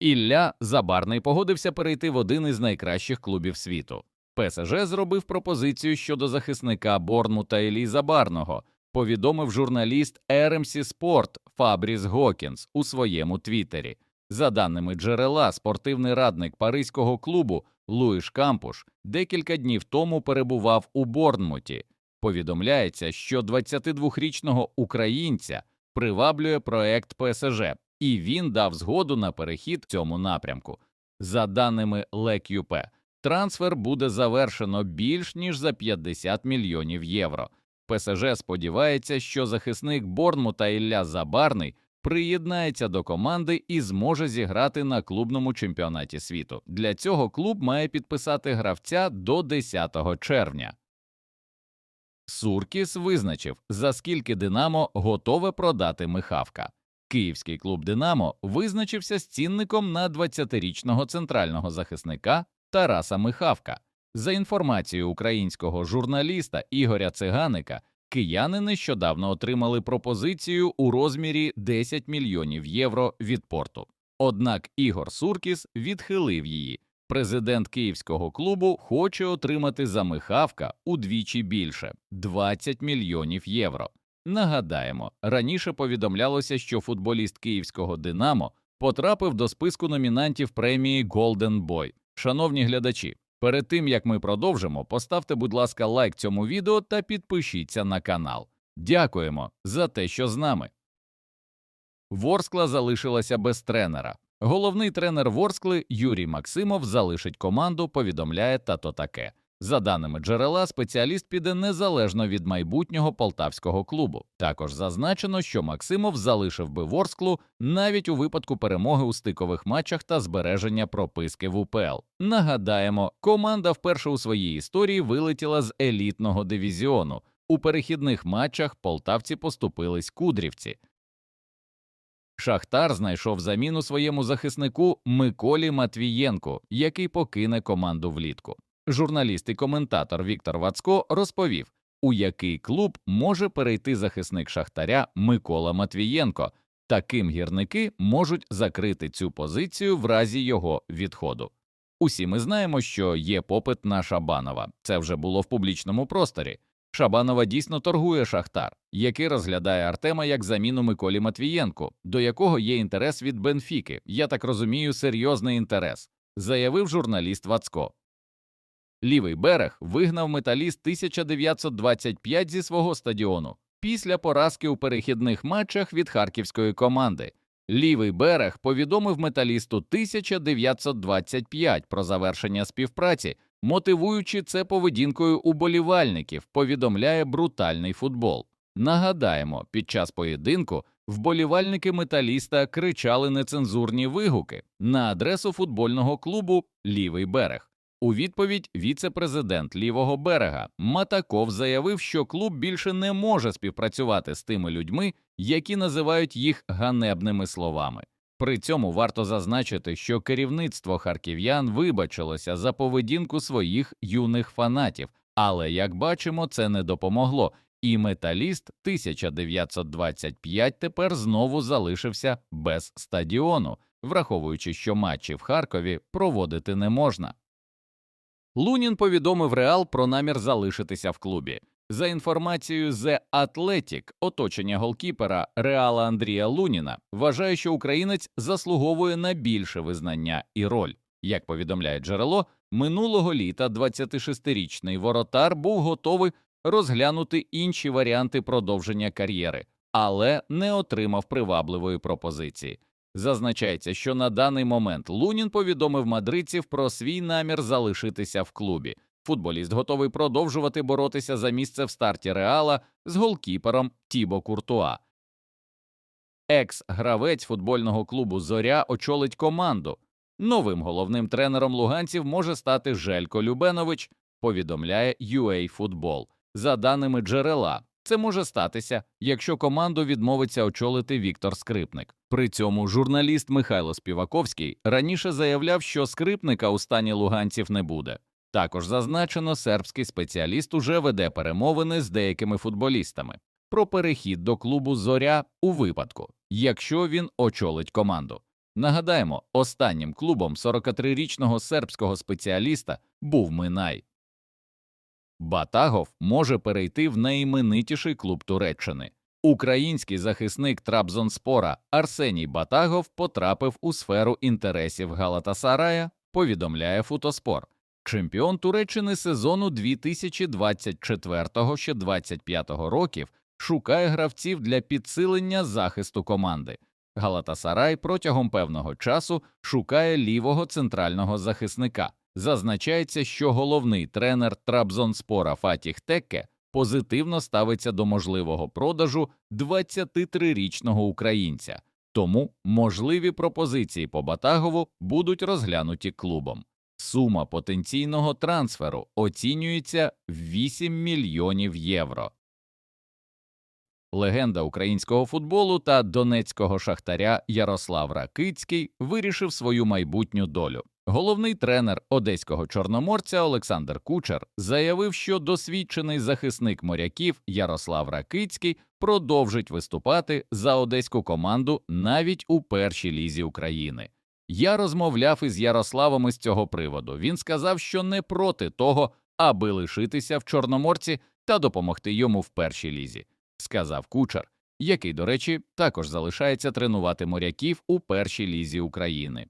Ілля Забарний погодився перейти в один із найкращих клубів світу. ПСЖ зробив пропозицію щодо захисника Борнмута Іллі Забарного, повідомив журналіст RMC Sport Фабріс Гокінс у своєму твіттері. За даними джерела, спортивний радник паризького клубу Луїш Кампуш декілька днів тому перебував у Борнмуті. Повідомляється, що 22-річного українця приваблює проект ПСЖ, і він дав згоду на перехід цьому напрямку. За даними LeQP, трансфер буде завершено більш ніж за 50 мільйонів євро. ПСЖ сподівається, що захисник Борнмута Ілля Забарний приєднається до команди і зможе зіграти на клубному чемпіонаті світу. Для цього клуб має підписати гравця до 10 червня. Суркіс визначив, за скільки Динамо готове продати Михавка. Київський клуб Динамо визначився з цінником на 20-річного центрального захисника Тараса Михавка. За інформацією українського журналіста Ігоря Циганика, кияни нещодавно отримали пропозицію у розмірі 10 мільйонів євро від порту. Однак Ігор Суркіс відхилив її. Президент київського клубу хоче отримати за Михавка удвічі більше 20 мільйонів євро. Нагадаємо, раніше повідомлялося, що футболіст київського Динамо потрапив до списку номінантів премії Golden Boy. Шановні глядачі, перед тим як ми продовжимо, поставте, будь ласка, лайк цьому відео та підпишіться на канал. Дякуємо за те, що з нами. Ворскла залишилася без тренера. Головний тренер Ворскли Юрій Максимов залишить команду, повідомляє тато таке. За даними джерела, спеціаліст піде незалежно від майбутнього полтавського клубу. Також зазначено, що Максимов залишив би Ворсклу навіть у випадку перемоги у стикових матчах та збереження прописки в УПЛ. Нагадаємо, команда вперше у своїй історії вилетіла з елітного дивізіону. У перехідних матчах полтавці поступились кудрівці. Шахтар знайшов заміну своєму захиснику Миколі Матвієнку, який покине команду влітку. Журналіст і коментатор Віктор Вацко розповів, у який клуб може перейти захисник Шахтаря Микола Матвієнко. Таким гірники можуть закрити цю позицію в разі його відходу. Усі ми знаємо, що є попит на Шабанова. Це вже було в публічному просторі. Шабанова дійсно торгує Шахтар, який розглядає Артема як заміну Миколі Матвієнку, до якого є інтерес від Бенфіки. Я так розумію, серйозний інтерес, заявив журналіст Вацко. Лівий берег вигнав металіст 1925 зі свого стадіону після поразки у перехідних матчах від харківської команди. Лівий берег повідомив металісту 1925 про завершення співпраці, мотивуючи це поведінкою уболівальників, повідомляє брутальний футбол. Нагадаємо, під час поєдинку вболівальники металіста кричали нецензурні вигуки на адресу футбольного клубу Лівий берег. У відповідь віце-президент лівого берега Матаков заявив, що клуб більше не може співпрацювати з тими людьми, які називають їх ганебними словами. При цьому варто зазначити, що керівництво харків'ян вибачилося за поведінку своїх юних фанатів, але як бачимо, це не допомогло, і металіст 1925 тепер знову залишився без стадіону, враховуючи, що матчі в Харкові проводити не можна. Лунін повідомив Реал про намір залишитися в клубі. За інформацією The Athletic, оточення голкіпера Реала Андрія Луніна вважає, що українець заслуговує на більше визнання і роль. Як повідомляє джерело, минулого літа 26-річний воротар був готовий розглянути інші варіанти продовження кар'єри, але не отримав привабливої пропозиції. Зазначається, що на даний момент Лунін повідомив мадридців про свій намір залишитися в клубі. Футболіст готовий продовжувати боротися за місце в старті реала з голкіпером Тібо Куртуа. Екс-гравець футбольного клубу Зоря очолить команду. Новим головним тренером луганців може стати Желько Любенович, повідомляє UA Football. За даними джерела, це може статися, якщо команду відмовиться очолити Віктор Скрипник. При цьому журналіст Михайло Співаковський раніше заявляв, що скрипника у стані луганців не буде. Також зазначено, сербський спеціаліст уже веде перемовини з деякими футболістами про перехід до клубу Зоря у випадку, якщо він очолить команду. Нагадаємо, останнім клубом 43-річного сербського спеціаліста був Минай. Батагов може перейти в найіменитіший клуб Туреччини. Український захисник Трабзонспора Арсеній Батагов потрапив у сферу інтересів Галатасарая, повідомляє Футоспор. Чемпіон Туреччини сезону 2024-25 років шукає гравців для підсилення захисту команди. Галатасарай протягом певного часу шукає лівого центрального захисника. Зазначається, що головний тренер Трабзонспора Фатіх Текке позитивно ставиться до можливого продажу 23-річного українця, тому можливі пропозиції по Батагову будуть розглянуті клубом. Сума потенційного трансферу оцінюється в 8 мільйонів євро. Легенда українського футболу та донецького шахтаря Ярослав Ракицький вирішив свою майбутню долю. Головний тренер одеського чорноморця Олександр Кучер заявив, що досвідчений захисник моряків Ярослав Ракицький продовжить виступати за одеську команду навіть у першій лізі України. Я розмовляв із Ярославом із цього приводу. Він сказав, що не проти того, аби лишитися в Чорноморці та допомогти йому в першій лізі, сказав Кучер, який, до речі, також залишається тренувати моряків у першій лізі України.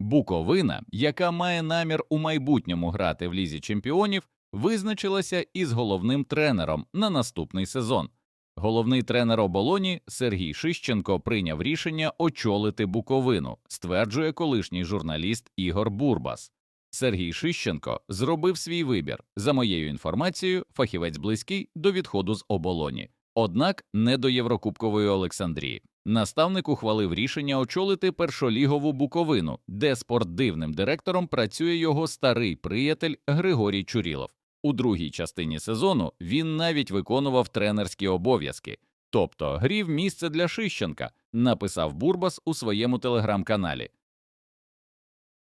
Буковина, яка має намір у майбутньому грати в лізі чемпіонів, визначилася із головним тренером на наступний сезон. Головний тренер оболоні Сергій Шищенко прийняв рішення очолити Буковину, стверджує колишній журналіст Ігор Бурбас. Сергій Шищенко зробив свій вибір. За моєю інформацією, фахівець близький до відходу з оболоні, однак не до Єврокубкової Олександрії. Наставник ухвалив рішення очолити першолігову Буковину, де спортивним директором працює його старий приятель Григорій Чурілов. У другій частині сезону він навіть виконував тренерські обов'язки, тобто грів місце для Шищенка, написав Бурбас у своєму телеграм-каналі.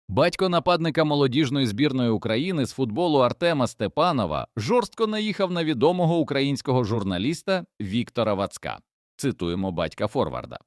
Батько нападника молодіжної збірної України з футболу Артема Степанова жорстко наїхав на відомого українського журналіста Віктора Вацка. Цитуємо батька Форварда.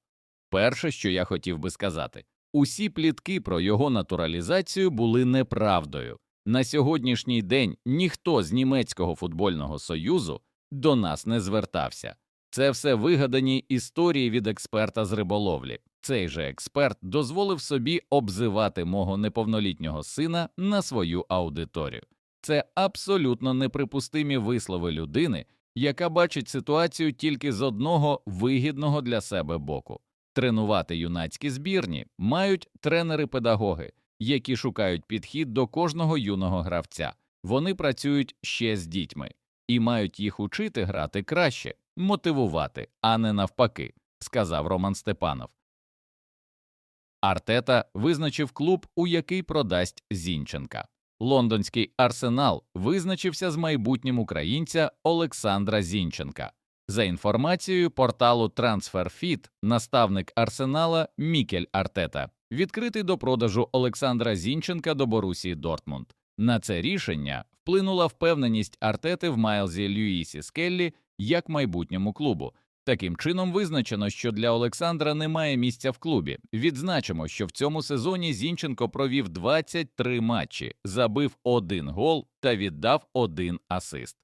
Перше, що я хотів би сказати, усі плітки про його натуралізацію були неправдою. На сьогоднішній день ніхто з німецького футбольного союзу до нас не звертався. Це все вигадані історії від експерта з риболовлі. Цей же експерт дозволив собі обзивати мого неповнолітнього сина на свою аудиторію. Це абсолютно неприпустимі вислови людини, яка бачить ситуацію тільки з одного вигідного для себе боку. Тренувати юнацькі збірні мають тренери-педагоги, які шукають підхід до кожного юного гравця. Вони працюють ще з дітьми і мають їх учити грати краще, мотивувати, а не навпаки, сказав Роман Степанов. Артета визначив клуб, у який продасть Зінченка. Лондонський арсенал визначився з майбутнім українця Олександра Зінченка. За інформацією порталу TransferFit, наставник арсенала Мікель Артета відкритий до продажу Олександра Зінченка до Борусії Дортмунд. На це рішення вплинула впевненість Артети в Майлзі Льюісі Скеллі як майбутньому клубу. Таким чином визначено, що для Олександра немає місця в клубі. Відзначимо, що в цьому сезоні Зінченко провів 23 матчі, забив один гол та віддав один асист.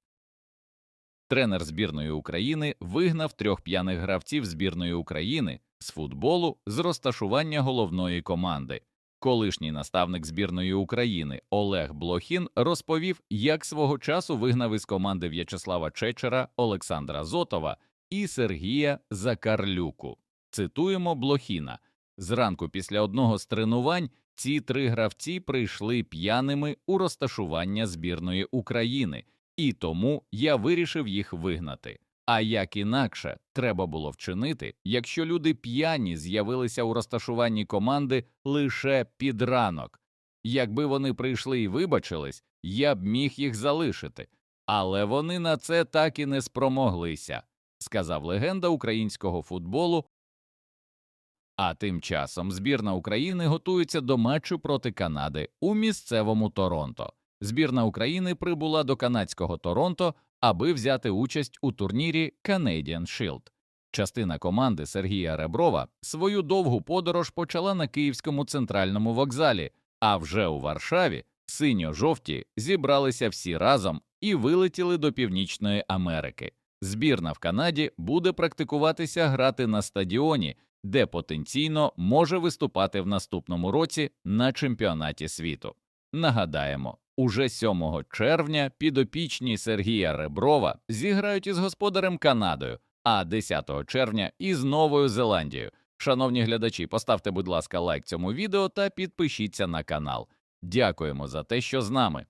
Тренер збірної України вигнав трьох п'яних гравців збірної України з футболу з розташування головної команди. Колишній наставник збірної України Олег Блохін розповів, як свого часу вигнав із команди В'ячеслава Чечера, Олександра Зотова і Сергія Закарлюку. Цитуємо Блохіна. Зранку після одного з тренувань ці три гравці прийшли п'яними у розташування збірної України, і тому я вирішив їх вигнати. А як інакше треба було вчинити, якщо люди п'яні з'явилися у розташуванні команди лише під ранок. Якби вони прийшли і вибачились, я б міг їх залишити, але вони на це так і не спромоглися, сказав легенда українського футболу. А тим часом збірна України готується до матчу проти Канади у місцевому Торонто. Збірна України прибула до канадського Торонто, аби взяти участь у турнірі Canadian Shield. Частина команди Сергія Реброва свою довгу подорож почала на Київському центральному вокзалі, а вже у Варшаві синьо-жовті зібралися всі разом і вилетіли до Північної Америки. Збірна в Канаді буде практикуватися грати на стадіоні, де потенційно може виступати в наступному році на чемпіонаті світу. Нагадаємо, уже 7 червня підопічні Сергія Реброва зіграють із господарем Канадою, а 10 червня із Новою Зеландією. Шановні глядачі, поставте, будь ласка, лайк цьому відео та підпишіться на канал. Дякуємо за те, що з нами.